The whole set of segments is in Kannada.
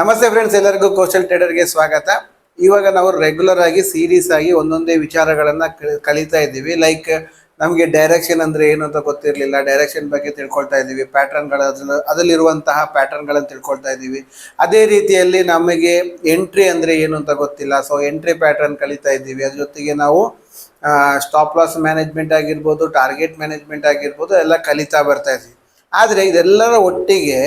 ನಮಸ್ತೆ ಫ್ರೆಂಡ್ಸ್ ಎಲ್ಲರಿಗೂ ಕೌಶಲ್ ಟ್ರೇಡರ್ಗೆ ಸ್ವಾಗತ. ಇವಾಗ ನಾವು ರೆಗ್ಯುಲರ್ ಆಗಿ ಸೀರೀಸ್ ಆಗಿ ಒಂದೊಂದೇ ವಿಚಾರಗಳನ್ನು ಕಲಿತಾ ಇದ್ದೀವಿ. ಲೈಕ್ ನಮಗೆ ಡೈರೆಕ್ಷನ್ ಅಂದ್ರೆ ಏನು ಅಂತ ಗೊತ್ತಿರಲಿಲ್ಲ. ಡೈರೆಕ್ಷನ್ ಬಗ್ಗೆ ತಿಳ್ಕೊಳ್ತಾ ಇದ್ದೀವಿ. ಪ್ಯಾಟರ್ನ್ಗಳ ಅದರಲ್ಲಿರುವಂತಹ ಪ್ಯಾಟರ್ನ್ಗಳನ್ನು ತಿಳ್ಕೊಳ್ತಾ ಇದ್ದೀವಿ. ಅದೇ ರೀತಿಯಲ್ಲಿ ನಮಗೆ ಎಂಟ್ರಿ ಅಂದ್ರೆ ಏನು ಅಂತ ಗೊತ್ತಿಲ್ಲ. ಸೊ ಎಂಟ್ರಿ ಪ್ಯಾಟರ್ನ್ ಕಲಿತಾ ಇದ್ದೀವಿ. ಅದ್ರ ಜೊತೆಗೆ ನಾವು ಸ್ಟಾಪ್ ಲಾಸ್ ಮ್ಯಾನೇಜ್ಮೆಂಟ್ ಆಗಿರ್ಬೋದು ಟಾರ್ಗೆಟ್ ಮ್ಯಾನೇಜ್ಮೆಂಟ್ ಆಗಿರ್ಬೋದು, ಎಲ್ಲ ಕಲಿತಾ ಬರ್ತಾ ಇದ್ದೀವಿ. ಆದರೆ ಇದೆಲ್ಲರ ಒಟ್ಟಿಗೆ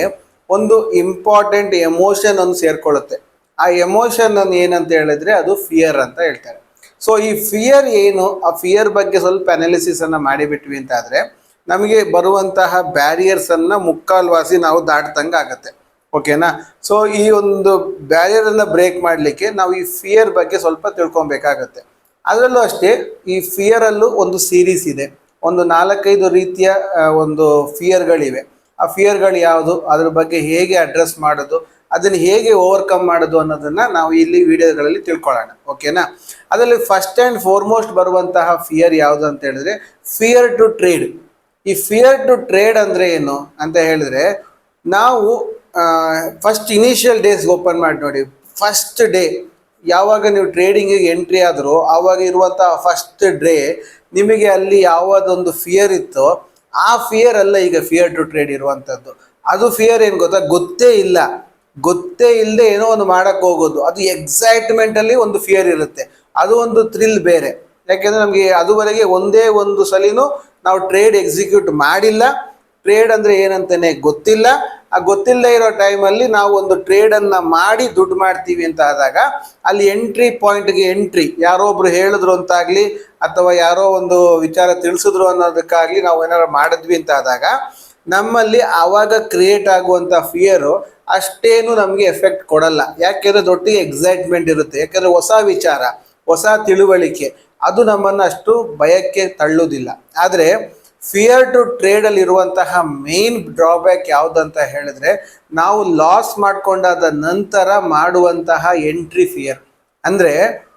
ಒಂದು ಇಂಪಾರ್ಟೆಂಟ್ ಎಮೋಷನ್ ಅನ್ನು ಸೇರ್ಕೊಳ್ಳುತ್ತೆ. ಆ ಎಮೋಷನ್ ಅನ್ನು ಏನಂತ ಹೇಳಿದ್ರೆ ಅದು ಫಿಯರ್ ಅಂತ ಹೇಳ್ತಾರೆ. ಸೊ ಈ ಫಿಯರ್ ಏನು? ಆ ಫಿಯರ್ ಬಗ್ಗೆ ಸ್ವಲ್ಪ ಅನಾಲಿಸಿಸ್ ಅನ್ನ ಮಾಡಿಬಿಟ್ವಿ ಅಂತ ಆದ್ರೆ, ನಮಗೆ ಬರುವಂತಹ ಬ್ಯಾರಿಯರ್ಸ್ ಅನ್ನ ಮುಕ್ಕಾಲ್ವಾಸಿ ನಾವು ದಾಟ್ದಂಗೆ ಆಗತ್ತೆ. ಓಕೆನಾ ಸೊ ಈ ಒಂದು ಬ್ಯಾರಿಯರ್ ಅನ್ನ ಬ್ರೇಕ್ ಮಾಡಲಿಕ್ಕೆ ನಾವು ಈ ಫಿಯರ್ ಬಗ್ಗೆ ಸ್ವಲ್ಪ ತಿಳ್ಕೊಬೇಕಾಗತ್ತೆ. ಅದರಲ್ಲೂ ಅಷ್ಟೇ, ಈ ಫಿಯರ್ ಅಲ್ಲೂ ಒಂದು ಸೀರೀಸ್ ಇದೆ. ಒಂದು ನಾಲ್ಕೈದು ರೀತಿಯ ಒಂದು ಫಿಯರ್ಗಳಿವೆ ಆ ಫಿಯರ್ಗಳು ಯಾವುದು, ಅದ್ರ ಬಗ್ಗೆ ಹೇಗೆ ಅಡ್ರೆಸ್ ಮಾಡೋದು, ಅದನ್ನು ಹೇಗೆ ಓವರ್ಕಮ್ ಮಾಡೋದು ಅನ್ನೋದನ್ನ ನಾವು ಇಲ್ಲಿ ವಿಡಿಯೋಗಳಲ್ಲಿ ತಿಳ್ಕೊಳ್ಳೋಣ ಓಕೆನಾ ಅದರಲ್ಲಿ ಫಸ್ಟ್ ಆ್ಯಂಡ್ ಫೋರ್ಮೋಸ್ಟ್ ಬರುವಂತಹ ಫಿಯರ್ ಯಾವುದು ಅಂತ ಹೇಳಿದ್ರೆ ಫಿಯರ್ ಟು ಟ್ರೇಡ್ ಈ ಫಿಯರ್ ಟು ಟ್ರೇಡ್ ಅಂದ್ರೆ ಏನು ಅಂತ ಹೇಳಿದ್ರೆ, ನಾವು ಫಸ್ಟ್ ಇನಿಷಿಯಲ್ ಡೇಸ್ ಓಪನ್ ಮಾಡಿ ನೋಡಿ ಫಸ್ಟ್ ಡೇ ಯಾವಾಗ ನೀವು ಟ್ರೇಡಿಂಗಿಗೆ ಎಂಟ್ರಿ ಆದರೂ, ಆವಾಗ ಇರುವಂತಹ ಫಸ್ಟ್ ಡೇ ನಿಮಗೆ ಅಲ್ಲಿ ಯಾವುದೊಂದು ಫಿಯರ್ ಇತ್ತು ಆ ಫಿಯರ್ ಅಲ್ಲ ಈಗ ಫಿಯರ್ ಟು ಟ್ರೇಡ್ ಇರುವಂಥದ್ದು ಅದು ಫಿಯರ್ ಏನು ಗೊತ್ತಾ? ಗೊತ್ತೇ ಇಲ್ಲ. ಗೊತ್ತೇ ಇಲ್ಲದೆ ಏನೋ ಒಂದು ಮಾಡಕ್ ಹೋಗೋದು. ಅದು ಎಕ್ಸೈಟ್ಮೆಂಟ್ ಅಲ್ಲಿ ಒಂದು ಫಿಯರ್ ಇರುತ್ತೆ. ಅದು ಒಂದು ಥ್ರಿಲ್ ಬೇರೆ. ಯಾಕೆಂದ್ರೆ ನಮಗೆ ಅದುವರೆಗೆ ಒಂದೇ ಒಂದು ಸಲಿನೂ ನಾವು ಟ್ರೇಡ್ ಎಕ್ಸಿಕ್ಯೂಟ್ ಮಾಡಿಲ್ಲ. ಟ್ರೇಡ್ ಅಂದ್ರೆ ಏನಂತಾನೆ ಗೊತ್ತಿಲ್ಲ. ಆ ಗೊತ್ತಿಲ್ಲದೆ ಇರೋ ಟೈಮಲ್ಲಿ ನಾವು ಒಂದು ಟ್ರೇಡ್ ಅನ್ನ ಮಾಡಿ ದುಡ್ಡು ಮಾಡ್ತೀವಿ ಅಂತ ಆದಾಗ ಅಲ್ಲಿ ಎಂಟ್ರಿ ಪಾಯಿಂಟ್ಗೆ ಎಂಟ್ರಿ ಯಾರೋ ಒಬ್ರು ಹೇಳಿದ್ರು ಅಂತಾಗ್ಲಿ ಅಥವಾ ಯಾರೋ ಒಂದು ವಿಚಾರ ತಿಳಿಸಿದ್ರು ಅನ್ನೋದಕ್ಕಾಗ್ಲಿ ನಾವು ಏನಾದ್ರು ಮಾಡಿದ್ವಿ ಅಂತ ಆದಾಗ ನಮ್ಮಲ್ಲಿ ಆವಾಗ ಕ್ರಿಯೇಟ್ ಆಗುವಂತ ಫಿಯರು ಅಷ್ಟೇನು ನಮಗೆ ಎಫೆಕ್ಟ್ ಕೊಡಲ್ಲ. ಯಾಕೆಂದ್ರೆ ದೊಡ್ಡಿಗೆ ಎಕ್ಸೈಟ್ಮೆಂಟ್ ಇರುತ್ತೆ. ಯಾಕಂದ್ರೆ ಹೊಸ ವಿಚಾರ, ಹೊಸ ತಿಳುವಳಿಕೆ, ಅದು ನಮ್ಮನ್ನು ಅಷ್ಟು ಭಯಕ್ಕೆ ತಳ್ಳುವುದಿಲ್ಲ. ಆದರೆ ಫಿಯರ್ ಟು ಟ್ರೇಡ್ ಅಲ್ಲಿ ಇರುವಂತಹ ಮೇನ್ ಡ್ರಾಬ್ಯಾಕ್ ಯಾವುದಂತ ಹೇಳಿದ್ರೆ, ನಾವು ಲಾಸ್ ಮಾಡ್ಕೊಂಡಾದ ನಂತರ ಮಾಡುವಂತಹ ಎಂಟ್ರಿ ಫಿಯರ್ ಅಂದ್ರೆ,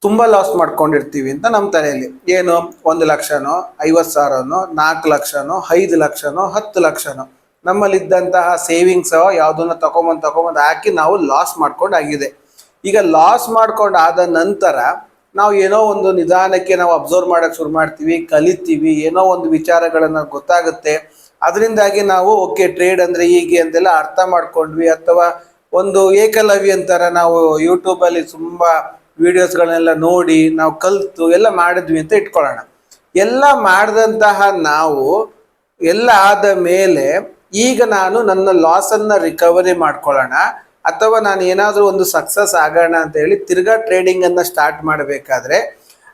ತುಂಬಾ ಲಾಸ್ ಮಾಡ್ಕೊಂಡಿರ್ತೀವಿ ಅಂತ ನಮ್ಮ ತಲೆಯಲ್ಲಿ. ಏನು? ಒಂದು ಲಕ್ಷನೋ, ಐವತ್ತು ಸಾವಿರನೋ, ನಾಲ್ಕು ಲಕ್ಷನೋ, ಐದು ಲಕ್ಷನೋ, ಹತ್ತು ಲಕ್ಷನೋ. ನಮ್ಮಲ್ಲಿದ್ದಂತಹ ಸೇವಿಂಗ್ಸ್ ಯಾವುದನ್ನ ತಗೊಂಬಂದು ತಗೊಂಬಂದು ಹಾಕಿ ನಾವು ಲಾಸ್ ಮಾಡ್ಕೊಂಡಾಗಿದೆ. ಈಗ ಲಾಸ್ ಮಾಡ್ಕೊಂಡು ಆದ ನಂತರ ನಾವು ಏನೋ ಒಂದು ನಿಧಾನಕ್ಕೆ ನಾವು ಅಬ್ಸರ್ವ್ ಮಾಡಕ್ ಶುರು ಮಾಡ್ತೀವಿ, ಕಲಿತೀವಿ, ಏನೋ ಒಂದು ವಿಚಾರಗಳನ್ನ ಗೊತ್ತಾಗುತ್ತೆ. ಅದರಿಂದಾಗಿ ನಾವು ಓಕೆ ಟ್ರೇಡ್ ಅಂದ್ರೆ ಹೀಗೆ ಅಂತೆಲ್ಲ ಅರ್ಥ ಮಾಡ್ಕೊಂಡ್ವಿ. ಅಥವಾ ಒಂದು ಏಕಲವ್ಯ ಅಂತಾರ ನಾವು ಯೂಟ್ಯೂಬಲ್ಲಿ ತುಂಬಾ ವಿಡಿಯೋಸ್ಗಳನ್ನೆಲ್ಲ ನೋಡಿ, ನಾವು ಕಲ್ತು, ಎಲ್ಲ ಮಾಡಿದ್ವಿ ಅಂತ ಇಟ್ಕೊಳ್ಳೋಣ. ಎಲ್ಲ ಮಾಡಿದಂತಹ ನಾವು, ಎಲ್ಲ ಆದ ಮೇಲೆ ಈಗ ನಾನು ನನ್ನ ಲಾಸನ್ನು ರಿಕವರಿ ಮಾಡ್ಕೊಳ್ಳೋಣ. ಅಥವಾ ನಾನು ಏನಾದರೂ ಒಂದು ಸಕ್ಸಸ್ ಆಗೋಣ ಅಂತ ಹೇಳಿ ತಿರ್ಗಾ ಟ್ರೇಡಿಂಗನ್ನು ಸ್ಟಾರ್ಟ್ ಮಾಡಬೇಕಾದ್ರೆ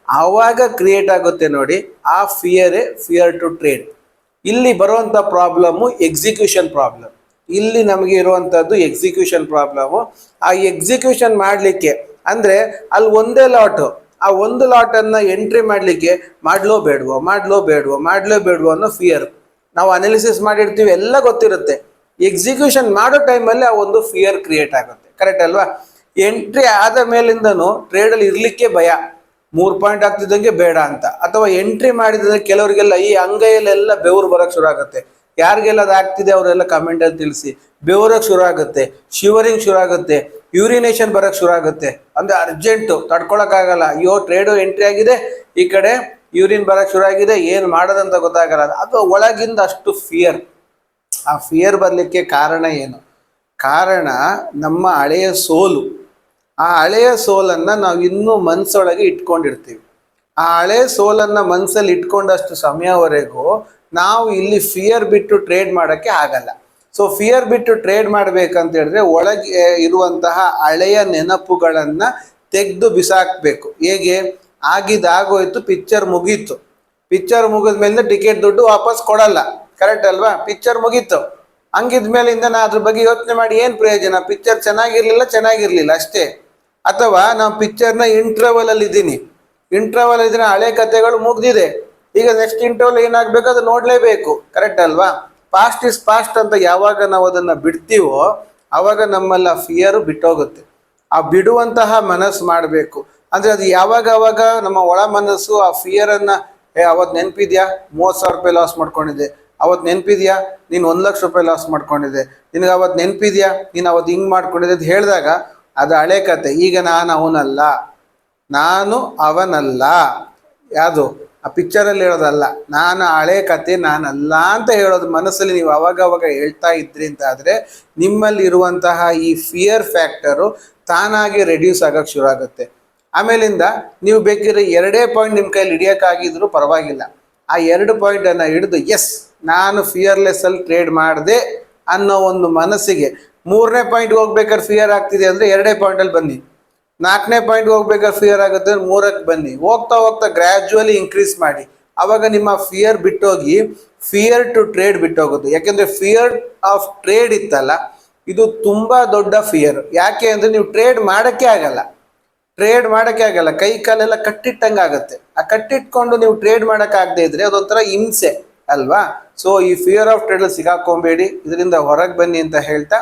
ಆವಾಗ ಕ್ರಿಯೇಟ್ ಆಗುತ್ತೆ ನೋಡಿ ಆ ಫಿಯರೇ ಫಿಯರ್ ಟು ಟ್ರೇಡ್ ಇಲ್ಲಿ ಬರುವಂಥ ಪ್ರಾಬ್ಲಮ್ಮು ಎಕ್ಸಿಕ್ಯೂಷನ್ ಪ್ರಾಬ್ಲಮ್ ಇಲ್ಲಿ ನಮಗೆ ಇರುವಂಥದ್ದು ಎಕ್ಸಿಕ್ಯೂಷನ್ ಪ್ರಾಬ್ಲಮ್ಮು ಆ ಎಕ್ಸಿಕ್ಯೂಷನ್ ಮಾಡಲಿಕ್ಕೆ ಅಂದರೆ ಅಲ್ಲಿ ಒಂದೇ ಲಾಟು ಆ ಒಂದು ಲಾಟನ್ನು ಎಂಟ್ರಿ ಮಾಡಲಿಕ್ಕೆ ಮಾಡ್ಲೋ ಬೇಡವೋ ಮಾಡ್ಲೋ ಬೇಡವೋ ಮಾಡ್ಲೋ ಬೇಡವೋ ಅನ್ನೋ ಫಿಯರ್ ನಾವು ಅನಾಲಿಸಿಸ್ ಮಾಡಿರ್ತೀವಿ, ಎಲ್ಲ ಗೊತ್ತಿರುತ್ತೆ. ಎಕ್ಸಿಕ್ಯೂಷನ್ ಮಾಡೋ ಟೈಮಲ್ಲಿ ಆ ಒಂದು ಫಿಯರ್ ಕ್ರಿಯೇಟ್ ಆಗುತ್ತೆ. ಕರೆಕ್ಟ್ ಅಲ್ವಾ? ಎಂಟ್ರಿ ಆದ ಮೇಲಿಂದನೂ ಟ್ರೇಡಲ್ಲಿ ಇರಲಿಕ್ಕೆ ಭಯ. ಮೂರು ಪಾಯಿಂಟ್ ಆಗ್ತಿದ್ದಂಗೆ ಬೇಡ ಅಂತ. ಅಥವಾ ಎಂಟ್ರಿ ಮಾಡಿದ್ರೆ ಕೆಲವರಿಗೆಲ್ಲ ಈ ಅಂಗೈಯಲ್ಲೆಲ್ಲ ಬೆವರು ಬರೋಕ್ಕೆ ಶುರು ಆಗುತ್ತೆ. ಯಾರಿಗೆಲ್ಲ ಅದು ಆಗ್ತಿದೆ ಅವರೆಲ್ಲ ಕಮೆಂಟ್ ಅಲ್ಲಿ ತಿಳಿಸಿ. ಬೆವರಕ್ಕೆ ಶುರು ಆಗುತ್ತೆ. ಶಿವರಿಂಗ್ ಶುರು ಆಗುತ್ತೆ. ಯೂರಿನೇಷನ್ ಬರೋಕ್ಕೆ ಶುರು ಆಗುತ್ತೆ. ಅಂದರೆ ಅರ್ಜೆಂಟು ತಡ್ಕೊಳಕ್ಕಾಗಲ್ಲ. ಅಯ್ಯೋ ಟ್ರೇಡು ಎಂಟ್ರಿ ಆಗಿದೆ. ಈ ಕಡೆ ಯೂರಿನ್ ಬರೋಕ್ಕೆ ಶುರು ಆಗಿದೆ. ಏನು ಮಾಡೋದಂತ ಗೊತ್ತಾಗಲ್ಲ. ಅದು ಒಳಗಿಂದ ಅಷ್ಟು ಫಿಯರ್ ಆ ಫಿಯರ್ ಬರಲಿಕ್ಕೆ ಕಾರಣ ಏನು? ಕಾರಣ ನಮ್ಮ ಹಳೆಯ ಸೋಲು. ಆ ಹಳೆಯ ಸೋಲನ್ನು ನಾವು ಇನ್ನೂ ಮನಸ್ಸೊಳಗೆ ಇಟ್ಕೊಂಡಿರ್ತೀವಿ. ಆ ಹಳೆ ಸೋಲನ್ನು ಮನಸ್ಸಲ್ಲಿ ಇಟ್ಕೊಂಡಷ್ಟು ಸಮಯವರೆಗೂ ನಾವು ಇಲ್ಲಿ ಫಿಯರ್ ಬಿಟ್ಟು ಟ್ರೇಡ್ ಮಾಡೋಕ್ಕೆ ಆಗಲ್ಲ. ಸೊ ಫಿಯರ್ ಬಿಟ್ಟು ಟ್ರೇಡ್ ಮಾಡಬೇಕಂತ ಹೇಳಿದ್ರೆ ಒಳಗೆ ಇರುವಂತಹ ಹಳೆಯ ನೆನಪುಗಳನ್ನು ತೆಗೆದು ಬಿಸಾಕ್ಬೇಕು. ಹೇಗೆ? ಆಗಿದಾಗೋಯ್ತು ಪಿಕ್ಚರ್ ಮುಗೀತು. ಪಿಕ್ಚರ್ ಮುಗಿದ ಮೇಲೆ ಟಿಕೆಟ್ ದುಡ್ಡು ವಾಪಸ್ ಕೊಡಲ್ಲ. ಕರೆಕ್ಟ್ ಅಲ್ವಾ? ಪಿಕ್ಚರ್ ಮುಗೀತು. ಹಂಗಿದ್ಮೇಲಿಂದ ನಾ ಅದ್ರ ಬಗ್ಗೆ ಯೋಚನೆ ಮಾಡಿ ಏನು ಪ್ರಯೋಜನ? ಪಿಕ್ಚರ್ ಚೆನ್ನಾಗಿರ್ಲಿಲ್ಲ ಚೆನ್ನಾಗಿರ್ಲಿಲ್ಲ, ಅಷ್ಟೇ. ಅಥವಾ ನಾವು ಪಿಕ್ಚರ್ನ ಇಂಟ್ರವಲ್ ಅಲ್ಲಿ ಇದ್ದೀನಿ. ಇಂಟ್ರವಲ್ ಇದ್ರೆ ಹಳೆ ಕಥೆಗಳು ಮುಗ್ದಿದೆ. ಈಗ ನೆಕ್ಸ್ಟ್ ಇಂಟ್ರವಲ್ ಏನಾಗ್ಬೇಕು ಅದು ನೋಡ್ಲೇಬೇಕು. ಕರೆಕ್ಟ್ ಅಲ್ವಾ? ಪಾಸ್ಟ್ ಇಸ್ ಪಾಸ್ಟ್ ಅಂತ ಯಾವಾಗ ನಾವು ಅದನ್ನ ಬಿಡ್ತೀವೋ, ಅವಾಗ ನಮ್ಮಲ್ಲ ಫಿಯರ್ ಬಿಟ್ಟೋಗುತ್ತೆ. ಆ ಬಿಡುವಂತಹ ಮನಸ್ಸು ಮಾಡಬೇಕು. ಅಂದ್ರೆ ಅದು ಯಾವಾಗ ಅವಾಗ ನಮ್ಮ ಒಳ ಮನಸ್ಸು ಆ ಫಿಯರ್ ಅನ್ನ, ಏ, ಅವತ್ ನೆನ್ಪಿದ್ಯಾ? ಮೂವತ್ ಸಾವಿರ ರೂಪಾಯಿ ಲಾಸ್ ಮಾಡ್ಕೊಂಡಿದ್ದೆ. ಅವತ್ತು ನೆನಪಿದ್ಯಾ? ನೀನು ಒಂದು ಲಕ್ಷ ರೂಪಾಯಿ ಲಾಸ್ ಮಾಡ್ಕೊಂಡಿದ್ದೆ. ನಿನಗೆ ಅವತ್ತು ನೆನಪಿದ್ಯಾ? ನೀನು ಅವತ್ತು ಹಿಂಗೆ ಮಾಡ್ಕೊಂಡಿದ್ದೆ ಅಂತ ಹೇಳಿದಾಗ ಅದು ಹಳೆ ಕತೆ. ಈಗ ನಾನು ಅವನಲ್ಲ. ನಾನು ಅವನಲ್ಲ. ಯಾವುದು? ಆ ಪಿಕ್ಚರಲ್ಲಿ ಹೇಳೋದಲ್ಲ. ನಾನು ಹಳೆ ಕತೆ, ನಾನಲ್ಲ ಅಂತ ಹೇಳೋದು ಮನಸ್ಸಲ್ಲಿ ನೀವು ಅವಾಗ ಅವಾಗ ಹೇಳ್ತಾ ಇದ್ರಿ ಅಂತ ಆದರೆ ನಿಮ್ಮಲ್ಲಿ ಇರುವಂತಹ ಈ ಫಿಯರ್ ಫ್ಯಾಕ್ಟರು ತಾನಾಗಿ ರೆಡ್ಯೂಸ್ ಆಗೋಕ್ಕೆ ಶುರು ಆಗುತ್ತೆ. ಆಮೇಲಿಂದ ನೀವು ಬೇಕಿದ್ರೆ ಎರಡೇ ಪಾಯಿಂಟ್ ನಿಮ್ಮ ಕೈಲಿ ಹಿಡಿಯೋಕ್ಕಾಗಿದ್ರು ಪರವಾಗಿಲ್ಲ. ಆ ಎರಡು ಪಾಯಿಂಟನ್ನು ಹಿಡಿದು ಎಸ್ ನಾನು ಫಿಯರ್ಲೆಸ್ ಅಲ್ಲಿ ಟ್ರೇಡ್ ಮಾಡಿದೆ ಅನ್ನೋ ಒಂದು ಮನಸ್ಸಿಗೆ ಮೂರನೇ ಪಾಯಿಂಟ್ಗೆ ಹೋಗ್ಬೇಕಾದ್ರೆ ಫಿಯರ್ ಆಗ್ತಿದೆ ಅಂದರೆ ಎರಡೇ ಪಾಯಿಂಟಲ್ಲಿ ಬನ್ನಿ. ನಾಲ್ಕನೇ ಪಾಯಿಂಟ್ಗೆ ಹೋಗ್ಬೇಕಾದ್ರೆ ಫಿಯರ್ ಆಗುತ್ತೆ ಅಂದ್ರೆ ಮೂರಕ್ಕೆ ಬನ್ನಿ. ಹೋಗ್ತಾ ಹೋಗ್ತಾ ಗ್ರ್ಯಾಜುವಲಿ ಇನ್ಕ್ರೀಸ್ ಮಾಡಿ. ಅವಾಗ ನಿಮ್ಮ ಫಿಯರ್ ಬಿಟ್ಟೋಗಿ ಫಿಯರ್ ಟು ಟ್ರೇಡ್ ಬಿಟ್ಟೋಗುತ್ತೆ. ಯಾಕೆಂದರೆ ಫಿಯರ್ ಆಫ್ ಟ್ರೇಡ್ ಇತ್ತಲ್ಲ, ಇದು ತುಂಬಾ ದೊಡ್ಡ ಫಿಯರ್ ಯಾಕೆ ಅಂದ್ರೆ ನೀವು ಟ್ರೇಡ್ ಮಾಡೋಕ್ಕೆ ಆಗಲ್ಲ. ಟ್ರೇಡ್ ಮಾಡೋಕ್ಕೆ ಆಗಲ್ಲ. ಕೈ ಕಾಲೆಲ್ಲ ಕಟ್ಟಿಟ್ಟಂಗೆ ಆಗುತ್ತೆ ಆ ಕಟ್ಟಿಟ್ಕೊಂಡು ನೀವು ಟ್ರೇಡ್ ಮಾಡೋಕ್ಕಾಗದೇ ಇದ್ರೆ ಅದೊಂಥರ ಹಿಂಸೆ, ಅಲ್ವಾ? ಸೊ ಈ ಫಿಯರ್ ಆಫ್ ಟ್ರೇಡ್ ಸಿಗಾಕೊಂಬೇಡಿ. ಇದರಿಂದ ಹೊರಗೆ ಬನ್ನಿ ಅಂತ ಹೇಳ್ತಾ,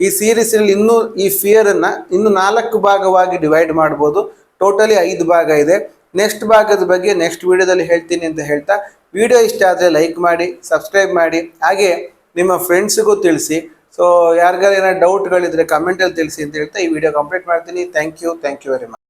ಈ ಸೀರೀಸಲ್ಲಿ ಇನ್ನೂ ಈ ಫಿಯರ್ ಅನ್ನ ಇನ್ನು ನಾಲ್ಕು ಭಾಗವಾಗಿ ಡಿವೈಡ್ ಮಾಡ್ಬೋದು. ಟೋಟಲಿ ಐದು ಭಾಗ ಇದೆ. ನೆಕ್ಸ್ಟ್ ಭಾಗದ ಬಗ್ಗೆ ನೆಕ್ಸ್ಟ್ ವಿಡಿಯೋದಲ್ಲಿ ಹೇಳ್ತೀನಿ ಅಂತ ಹೇಳ್ತಾ, ವಿಡಿಯೋ ಇಷ್ಟ ಆದರೆ ಲೈಕ್ ಮಾಡಿ ಸಬ್ಸ್ಕ್ರೈಬ್ ಮಾಡಿ. ಹಾಗೆ ನಿಮ್ಮ ಫ್ರೆಂಡ್ಸ್ಗೂ ತಿಳಿಸಿ ಸೊ ಯಾರಿಗಾರ ಏನಾದ್ರು ಡೌಟ್ಗಳಿದ್ರೆ ಕಮೆಂಟಲ್ಲಿ ತಿಳಿಸಿ ಅಂತ ಹೇಳ್ತಾ ಈ ವಿಡಿಯೋ ಕಂಪ್ಲೀಟ್ ಮಾಡ್ತೀನಿ. Thank you thank you very much